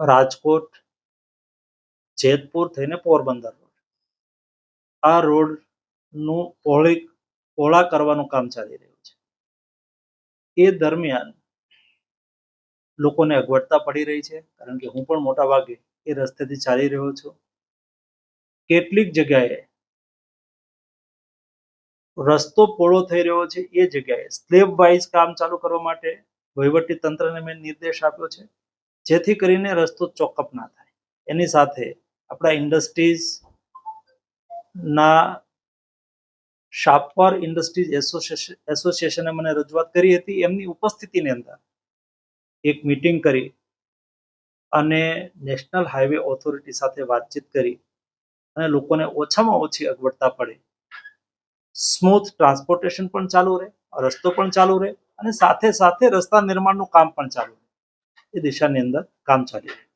રાજકોટ, જેતપુર થઈને પોરબંદર રોડ. આ રોડનું પહોળી પહોળા કરવાનું કામ ચાલી રહ્યું છે. એ દરમિયાન લોકોને અગવડતા પડી રહી છે, કારણ કે હું પણ મોટા ભાગે એ રસ્તેથી ચાલી રહ્યો છું. કેટલીક જગ્યાએ રસ્તો પોળો થઈ રહ્યો છે, એ જગ્યાએ સ્લેબ વાઇઝ કામ ચાલુ કરવા માટે વહીવટી તંત્રને મેં નિર્દેશ આપ્યો છે. જેથી કરીને રસ્તો ચોકઅપ ના થાય. એની સાથે આપણા ઇન્ડસ્ટ્રીઝ ના શાપર ઇન્ડસ્ટ્રીઝ એસોસિએશન એસોસિએશને મને રજૂઆત કરી હતી. એમની ઉપસ્થિતિની અંદર એક મીટિંગ કરી અને નેશનલ હાઈવે ઓથોરિટી સાથે વાતચીત કરી અને લોકોને ઓછામાં ઓછી અગવડતા પડે. સ્મૂથ ટ્રાન્સપોર્ટેશન પણ ચાલુ રહે, રસ્તો પણ ચાલુ રહે અને સાથે સાથે રસ્તા નિર્માણનું કામ પણ ચાલુ રહે. એ દિશાની અંદર કામ ચાલી. રહ્યું છે